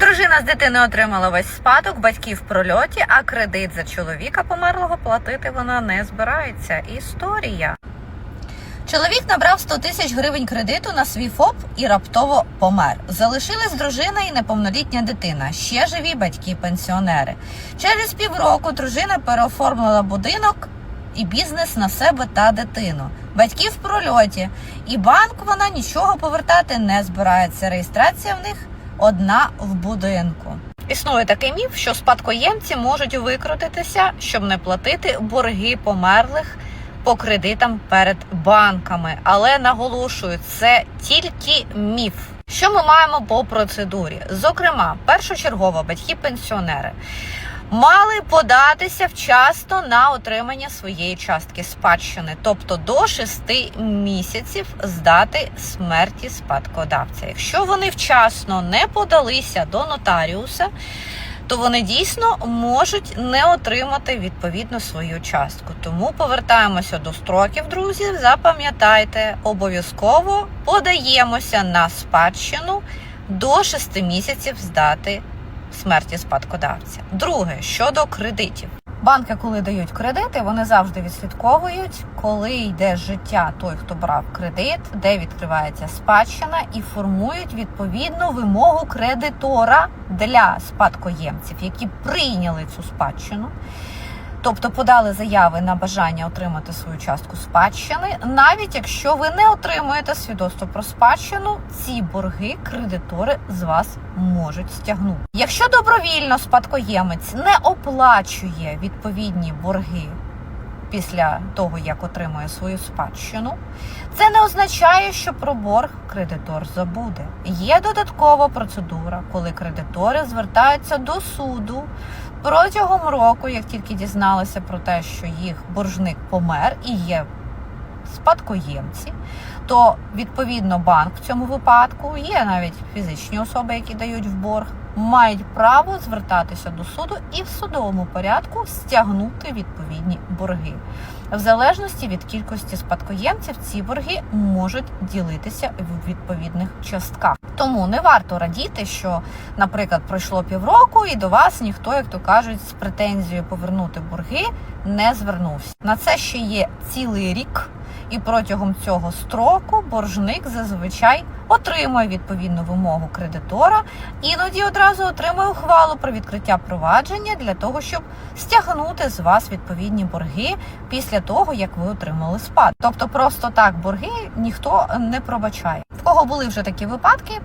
Дружина з дитини отримала весь спадок, батьки в прольоті, а кредит за чоловіка померлого платити вона не збирається. Історія. Чоловік набрав 100 тисяч гривень кредиту на свій ФОП і раптово помер. Залишились дружина і неповнолітня дитина. Ще живі батьки-пенсіонери. Через півроку дружина переоформила будинок і бізнес на себе та дитину. Батьки в прольоті, і банк вона нічого повертати не збирається. Реєстрація в них одна в будинку. Існує такий міф, що спадкоємці можуть викрутитися, щоб не платити борги померлих по кредитам перед банками. Але наголошую, це тільки міф. Що ми маємо по процедурі? Зокрема, першочергово батьки-пенсіонери мали податися вчасно на отримання своєї частки спадщини, тобто до 6 місяців з дати смерті спадкодавця. Якщо вони вчасно не подалися до нотаріуса, то вони дійсно можуть не отримати відповідно свою частку. Тому повертаємося до строків, друзі. Запам'ятайте, обов'язково подаємося на спадщину до 6 місяців з дати смерті спадкодавця. Друге щодо кредитів. Банки, коли дають кредити, вони завжди відслідковують, коли йде життя той, хто брав кредит, де відкривається спадщина, і формують відповідну вимогу кредитора для спадкоємців, які прийняли цю спадщину. Тобто подали заяви на бажання отримати свою частку спадщини, навіть якщо ви не отримуєте свідоцтво про спадщину, ці борги кредитори з вас можуть стягнути. Якщо добровільно спадкоємець не оплачує відповідні борги після того, як отримує свою спадщину, це не означає, що про борг кредитор забуде. Є додаткова процедура, коли кредитори звертаються до суду протягом року, як тільки дізналися про те, що їх боржник помер і є спадкоємці, то відповідно банк в цьому випадку є навіть фізичні особи, які дають в борг, мають право звертатися до суду і в судовому порядку стягнути відповідні борги. В залежності від кількості спадкоємців ці борги можуть ділитися в відповідних частках. Тому не варто радіти, що, наприклад, пройшло півроку, і до вас ніхто, як то кажуть, з претензією повернути борги не звернувся. На це ще є цілий рік. І протягом цього строку боржник зазвичай отримує відповідну вимогу кредитора, іноді одразу отримує ухвалу про відкриття провадження для того, щоб стягнути з вас відповідні борги після того, як ви отримали спад. Тобто, просто так борги ніхто не пробачає. В кого були вже такі випадки.